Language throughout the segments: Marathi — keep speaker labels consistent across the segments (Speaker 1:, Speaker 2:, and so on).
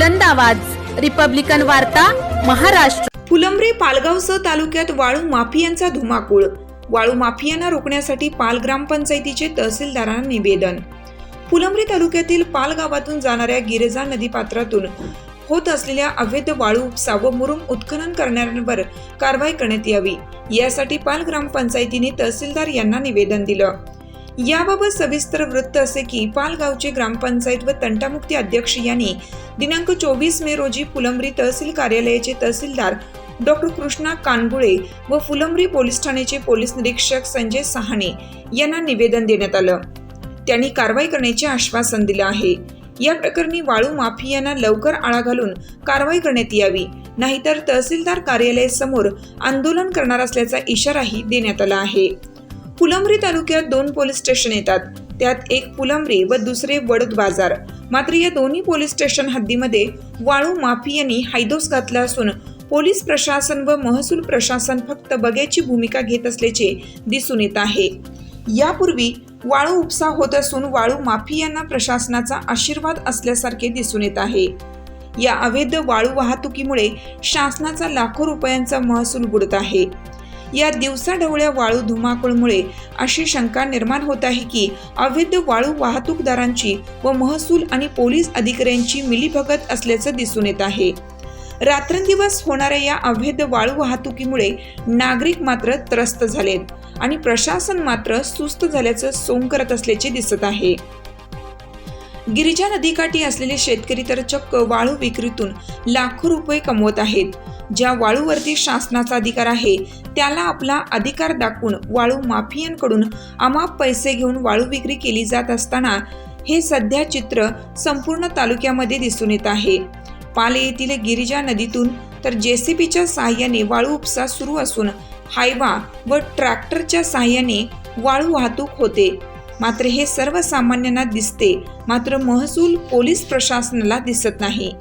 Speaker 1: बुलंद आवाज. रिपब्लिकन वार्ता महाराष्ट्र.
Speaker 2: फुलंब्री पालगावसह तालुक्यात वाळू माफियांचा धुमाकूळ. वाळू माफियांना रोखण्यासाठी पाल ग्रामपंचायतीचे तहसीलदारांना निवेदन. फुलंब्री तालुक्यातील पाल गावातून जाणाऱ्या गिरजा नदीपात्रातून होत असलेल्या अवैध वाळू उपसा व मुरुम उत्खनन करणाऱ्यांवर कारवाई करण्यात यावी. यासाठी पाल ग्रामपंचायतीने तहसीलदार यांना निवेदन दिलं. याबाबत सविस्तर वृत्त असे की पालगावचे ग्रामपंचायत व तंटामुक्ती अध्यक्ष यांनी दिनांक चोवीस मे रोजी फुलंब्री तहसील कार्यालयाचे तहसीलदार डॉक्टर कृष्णा कानगुळे व फुलंब्री पोलीस ठाण्याचे पोलीस निरीक्षक संजय सहाणे यांना निवेदन देण्यात आलं. त्यांनी कारवाई करण्याचे आश्वासन दिलं आहे. या प्रकरणी वाळू माफियांना लवकर आळा घालून कारवाई करण्यात यावी नाहीतर तहसीलदार कार्यालयासमोर आंदोलन करणार असल्याचा इशाराही देण्यात आला आहे. फुलंब्री तालुक्यात दोन पोलीस स्टेशन येतात. त्यात एक फुलंब्री व दुसरे वडद बाजार. मात्र या दोन्ही पोलीस स्टेशन हद्दीमध्ये वाळू माफियांनी हायदोस घातला असून पोलीस प्रशासन व महसूल प्रशासन फक्त बगेची भूमिका घेत असल्याचे दिसून येत आहे. यापूर्वी वाळू उपसा होत असून वाळू माफियांना प्रशासनाचा आशीर्वाद असल्यासारखे दिसून येत आहे. या अवैध वाळू वाहतुकीमुळे शासनाचा लाखो रुपयांचा महसूल बुडत आहे. या दिवसाढवळ्या वाळू धुमाकूळमुळे अशी शंका निर्माण होत आहे की अवैध वाळू वाहतूकदारांची व महसूल आणि पोलीस अधिकाऱ्यांची मिलीभगत असल्याचं दिसून येत आहे. रात्रंदिवस होणाऱ्या या अवैध वाळू वाहतुकीमुळे नागरिक मात्र त्रस्त झालेत आणि प्रशासन मात्र सुस्त झाल्याचं सोंग करत असल्याचे दिसत आहे. गिरिजा नदीकाठी असलेले शेतकरी तर चक्क वाळू विक्रीतून लाखो रुपये कमवत आहेत. ज्या वाळूवरती शासनाचा अधिकार आहे त्याला आपला अधिकार दाखवून वाळू माफियांकडून अमाप पैसे घेऊन वाळू विक्री केली जात असताना हे सध्या चित्र संपूर्ण तालुक्यामध्ये दिसून येत आहे. पाले येथील गिरिजा नदीतून तर जेसीबीच्या साहाय्याने वाळू उपसा सुरू असून हायवा व ट्रॅक्टरच्या साहाय्याने वाळू वाहतूक होते. मात्र हे सर्वसामान्यांना दिसते मात्र महसूल पोलीस प्रशासनाला दिसत नाही.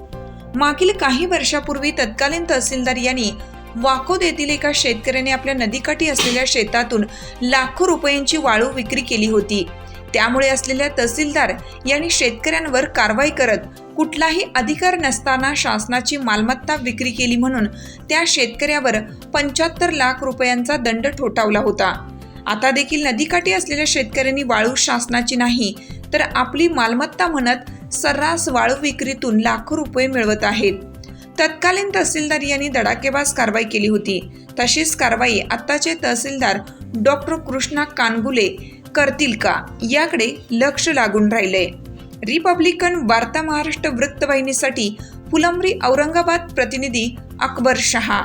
Speaker 2: मागील काही वर्षापूर्वी तत्कालीन तहसीलदार यांनी वाकोद येथील एका शेतकऱ्याने आपल्या नदीकाठी असलेल्या शेतातून लाखो रुपयांची वाळू विक्री केली होती. त्यामुळे असलेल्या तहसीलदार यांनी शेतकऱ्यांवर कारवाई करत कुठलाही अधिकार नसताना शासनाची मालमत्ता विक्री केली म्हणून त्या शेतकऱ्यावर पंच्याहत्तर लाख रुपयांचा दंड ठोठावला होता. आता देखील नदीकाठी असलेल्या शेतकऱ्यांनी वाळू शासनाची नाही तर आपली मालमत्ता म्हणत सर्रास वाळू विक्रीतून लाखो रुपये मिळवत आहेत तत्कालीन तहसीलदार यांनी दडाकेबाज कारवाई केली होती. तशीच कारवाई आत्ताचे तहसीलदार डॉक्टर कृष्णा कानगुले करतील का? याकडे लक्ष लागून राहिलंय रिपब्लिकन वार्ता महाराष्ट्र वृत्तवाहिनीसाठी फुलंब्री औरंगाबाद प्रतिनिधी अकबर शहा.